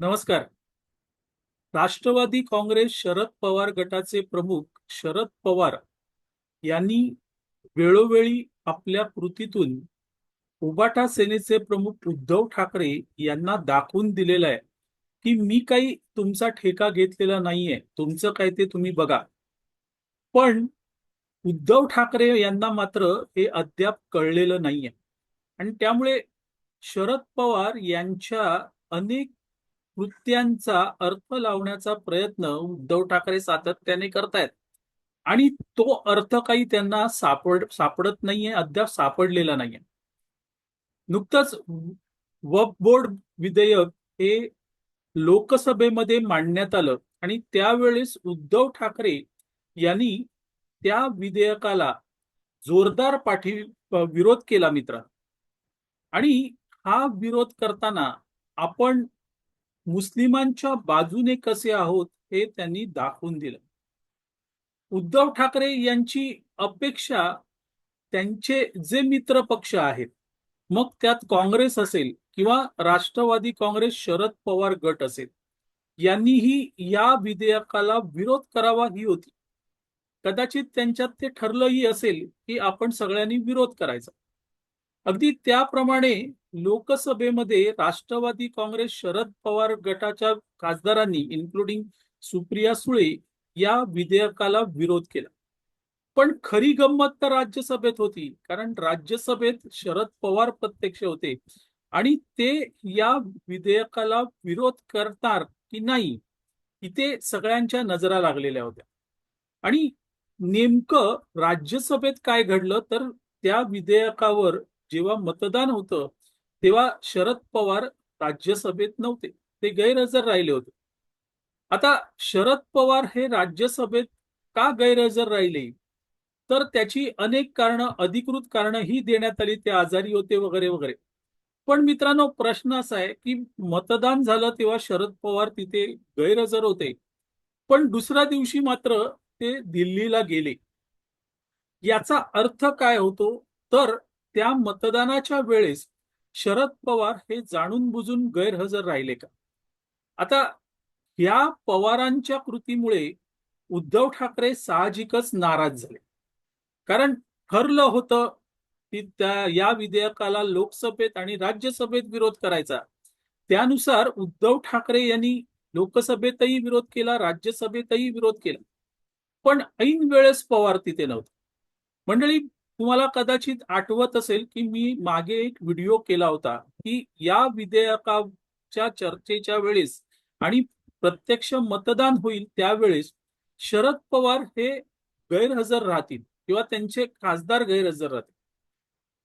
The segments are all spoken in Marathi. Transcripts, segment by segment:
नमस्कार. राष्ट्रवादी काँग्रेस शरद पवार गटाचे प्रमुख शरद पवार यांनी वेळोवेळी आपल्या कृतीतून उबाटा सेनेचे प्रमुख उद्धव ठाकरे यांना दाखवून दिलेलं आहे की मी काही तुमचा ठेका घेतलेला नाहीये तुमचं काय ते तुम्ही बघा. पण उद्धव ठाकरे यांना मात्र हे अद्याप कळलेलं नाहीये. आणि त्यामुळे शरद पवार यांच्या अनेक कृत्यांचा अर्थ लावण्याचा प्रयत्न उद्धव ठाकरे सातत्याने करतायत. आणि तो अर्थ काही त्यांना सापड सापडत नाहीये अद्याप सापडलेला नाहीये. नुकतंच वक बोर्ड विधेयक हे लोकसभेमध्ये मांडण्यात आलं आणि त्यावेळेस उद्धव ठाकरे यांनी त्या विधेयकाला जोरदार पाठी विरोध केला मित्र. आणि हा विरोध करताना आपण मुस्लिमांच्या बाजूने कसे आहोत हे त्यांनी दाखवून दिलं. उद्धव ठाकरे यांची अपेक्षा त्यांचे जे मित्र पक्ष आहेत मग त्यात काँग्रेस असेल किंवा राष्ट्रवादी काँग्रेस शरद पवार गट असेल यांनीही या विधेयकाला विरोध करावा ही होती. कदाचित त्यांच्यात ते ठरलंही असेल की आपण सगळ्यांनी विरोध करायचा. अगदी त्याप्रमाणे लोकसभेमध्ये राष्ट्रवादी काँग्रेस शरद पवार गटाच्या खासदारांनी इन्क्लुडिंग सुप्रिया सुळे या विधेयकाला विरोध केला. पण खरी गंमत तर राज्यसभेत होती कारण राज्यसभेत शरद पवार प्रत्यक्ष होते. आणि ते या विधेयकाला विरोध करणार की नाही इथे सगळ्यांच्या नजरा लागलेल्या होत्या. आणि नेमकं राज्यसभेत काय घडलं तर त्या विधेयकावर जेव्हा मतदान होतं तेव्हा शरद पवार राज्यसभेत नव्हते. ते गैरहजर राहिले होते. आता शरद पवार हे राज्यसभेत का गैरहजर राहिले? तर त्याची अनेक कारणं अधिकृत कारण ही देण्यात आली. ते आजारी होते वगैरे वगैरे. पण मित्रांनो प्रश्न असा आहे की मतदान झालं तेव्हा शरद पवार तिथे गैरहजर होते. पण दुसऱ्या दिवशी मात्र ते दिल्लीला गेले. याचा अर्थ काय होतो? तर त्या मतदानाच्या वेळेस शरद पवार हे जाणून बुजून गैरहजर राहिले का? आता या पवारांच्या कृतीमुळे उद्धव ठाकरे साहजिकच नाराज झाले. कारण ठरलं होतं की त्या या विधेयकाला लोकसभेत आणि राज्यसभेत विरोध करायचा. त्यानुसार उद्धव ठाकरे यांनी लोकसभेतही विरोध केला राज्यसभेतही विरोध केला. पण ऐन वेळेस पवार तिथे नव्हते. मंडळी तुम्हाला कदाचित आठवत असेल की मी मागे एक व्हिडिओ केला होता की या विधेयकाच्या चर्चेच्या वेळेस आणि प्रत्यक्ष मतदान होईल त्यावेळेस शरद पवार हे गैरहजर राहतील किंवा त्यांचे खासदार गैरहजर राहतील.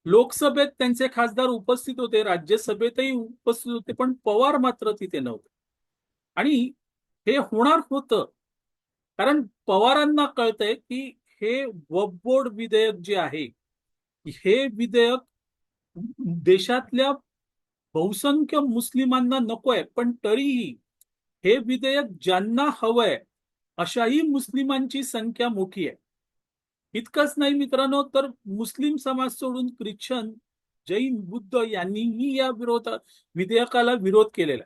लोकसभेत त्यांचे खासदार उपस्थित होते राज्यसभेतही उपस्थित होते पण पवार मात्र तिथे नव्हते. आणि हे होणार होतं. कारण पवारांना कळतंय की हे वबोर्ड बोर्ड विधेयक जे आहे हे विधेयक देशातल्या बहुसंख्य मुस्लिमांना नकोय पण तरीही हे विधेयक ज्यांना हवंय अशाही मुस्लिमांची संख्या मोठी आहे. इतकंच नाही मित्रांनो तर मुस्लिम समाज सोडून ख्रिश्चन जैन बुद्ध यांनीही या विरोध विधेयकाला विरोध केलेला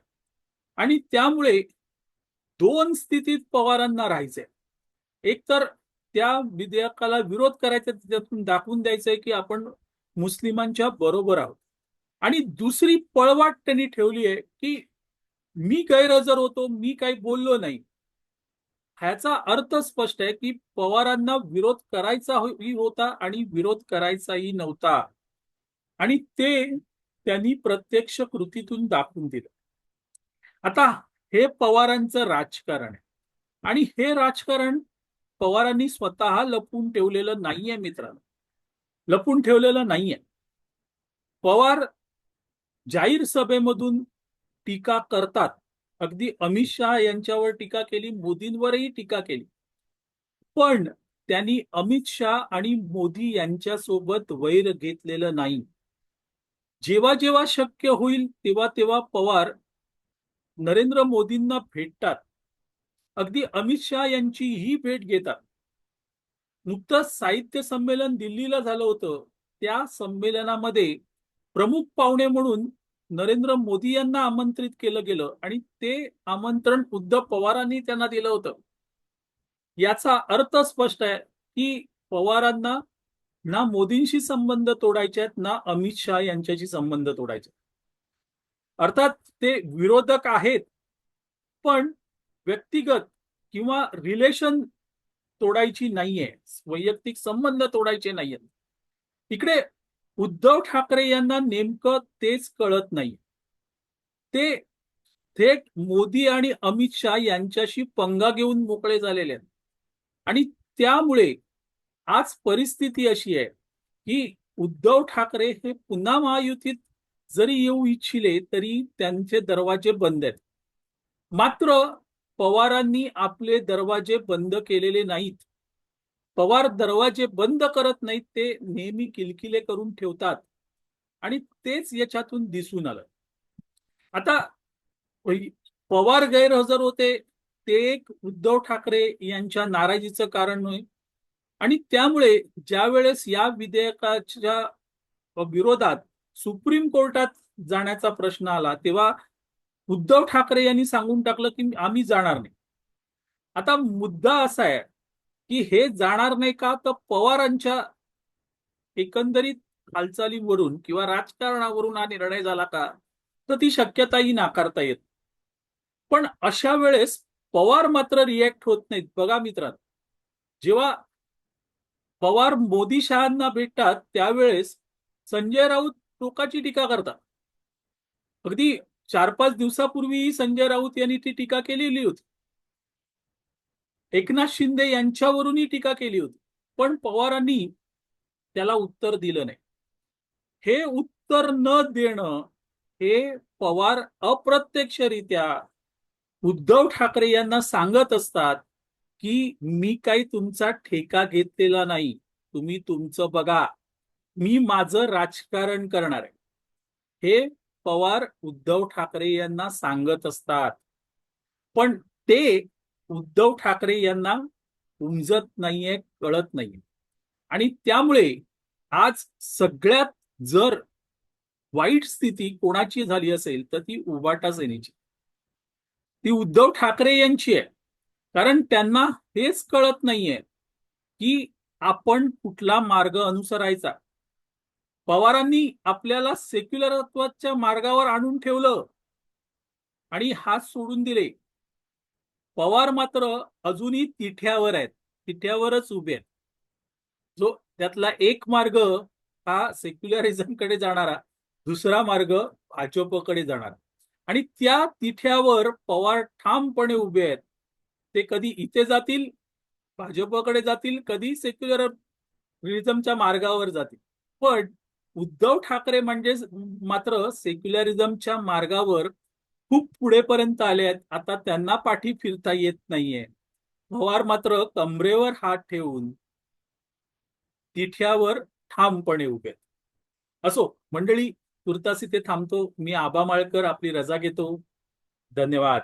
आणि त्यामुळे दोन स्थितीत पवारांना राहायचंय. एक तर त्या विधेयकाला विरोध करायचा त्याच्यातून दाखवून द्यायचंय की आपण मुस्लिमांच्या बरोबर आहोत. आणि दुसरी पळवाट त्यांनी ठेवली आहे की मी गैरहजर होतो मी काही बोललो नाही. ह्याचा अर्थ स्पष्ट आहे की पवारांना विरोध करायचाही हो, होता आणि विरोध करायचाही नव्हता. आणि ते त्यांनी प्रत्यक्ष कृतीतून दाखवून दिलं. आता हे पवारांचं राजकारण आहे. आणि हे राजकारण पवारांनी स्वतः लपून ठेवलेलं नाहीये मित्रांनो. लपून ठेवलेलं नाहीये. पवार जाहीर सभेमधून टीका करतात. अगदी अमित शहा यांच्यावर टीका केली मोदींवरही टीका केली. पण त्यांनी अमित शहा आणि मोदी यांच्यासोबत वैर घेतलेलं नाही. जेव्हा जेव्हा शक्य होईल तेव्हा तेव्हा पवार नरेंद्र मोदींना भेटतात. अगदी अमित शहा यांची ही भेट घेतात. नुकतंच साहित्य संमेलन दिल्लीला झालं होतं. त्या संमेलनामध्ये प्रमुख पाहुणे म्हणून नरेंद्र मोदी यांना आमंत्रित केलं गेलं आणि ते आमंत्रण उद्धव पवारांनी त्यांना दिलं होतं. याचा अर्थ स्पष्ट आहे की पवारांना ना मोदींशी संबंध तोडायचे आहेत ना अमित शहा यांच्याशी संबंध तोडायचे अर्थात ते विरोधक आहेत. पण व्यक्तिगत किंवा रिलेशन तोडायची नाहीये वैयक्तिक संबंध तोडायचे नाहीयेत इकडे उद्धव ठाकरे यांना नेमकं तेच कळत नाही ते थेट मोदी आणि अमित शहा यांच्याशी पंगा घेऊन मोकळे झालेले आहेत. आणि त्यामुळे आज परिस्थिती अशी आहे की उद्धव ठाकरे हे पुन्हा महायुतीत जरी येऊ इच्छिले तरी त्यांचे दरवाजे बंद आहेत. मात्र पवारांनी आपले दरवाजे बंद केलेले नाहीत. पवार दरवाजे बंद करत नाहीत ते नेहमी किलकिले करून ठेवतात. आणि तेच याच्यातून दिसून आलं. आता पवार गैरहजर होते ते एक उद्धव ठाकरे यांच्या नाराजीचं कारण होय. आणि त्यामुळे ज्या वेळेस या विधेयकाच्या विरोधात सुप्रीम कोर्टात जाण्याचा प्रश्न आला तेव्हा उद्धव ठाकरे यांनी सांगून टाकलं की आम्ही जाणार नाही. आता मुद्दा असा आहे की हे जाणार नाही का? तर पवारांच्या एकंदरीत हालचालीवरून किंवा राजकारणावरून हा निर्णय झाला का? तर ती शक्यताही नाकारता येत पण अशा वेळेस पवार मात्र रिॲक्ट होत नाहीत. बघा मित्रांनो जेव्हा पवार मोदी शहांना भेटतात त्यावेळेस संजय राऊत टोकाची टीका करतात. अगदी चार पाच दिवसापूर्वी संजय राऊत यांनी ती टीका केलेली होती. एकनाथ शिंदे यांच्यावरूनही टीका केली होती. पण पवारांनी त्याला उत्तर दिलं नाही. हे उत्तर न देणं हे पवार अप्रत्यक्षरित्या उद्धव ठाकरे यांना सांगत असतात की मी काही तुमचा ठेका घेतलेला नाही. तुम्ही तुमचं बघा. मी माझं राजकारण करणार आहे. हे पवार उद्धव ठाकरे यांना सांगत असतात. पण ते उद्धव ठाकरे यांना उमजत नाहीये कळत नाहीये. आणि त्यामुळे आज सगळ्यात जर वाईट स्थिती कोणाची झाली असेल तर ती उबाटा सेनेची. ती उद्धव ठाकरे यांची आहे. कारण त्यांना हेच कळत नाहीये की आपण कुठला मार्ग अनुसरायचा. पवारांनी आपल्याला सेक्युलरत्वाच्या मार्गावर आणून ठेवलं आणि हात सोडून दिले. पवार मात्र अजूनही तिठ्यावर आहेत तिठ्यावरच उभे आहेत. जो त्यातला एक मार्ग हा सेक्युलरिझमकडे जाणारा दुसरा मार्ग भाजपकडे जाणारा. आणि त्या तिठ्यावर पवार ठामपणे उभे आहेत. ते कधी इथे जातील भाजपकडे जातील कधी सेक्युलरिझमच्या मार्गावर जातील. पण उद्धव ठाकरे म्हणजे मात्र सेक्युलरिझमच्या मार्गावर खूप पुढेपर्यंत आले आहेत. आता त्यांना पाठी फिरता येत नाहीये. पवार मात्र कमरेवर हात ठेवून तिठ्यावर ठामपणे उभे असो मंडळी तुर्तास इथे थांबतो. मी आबा माळकर आपली रजा घेतो. धन्यवाद.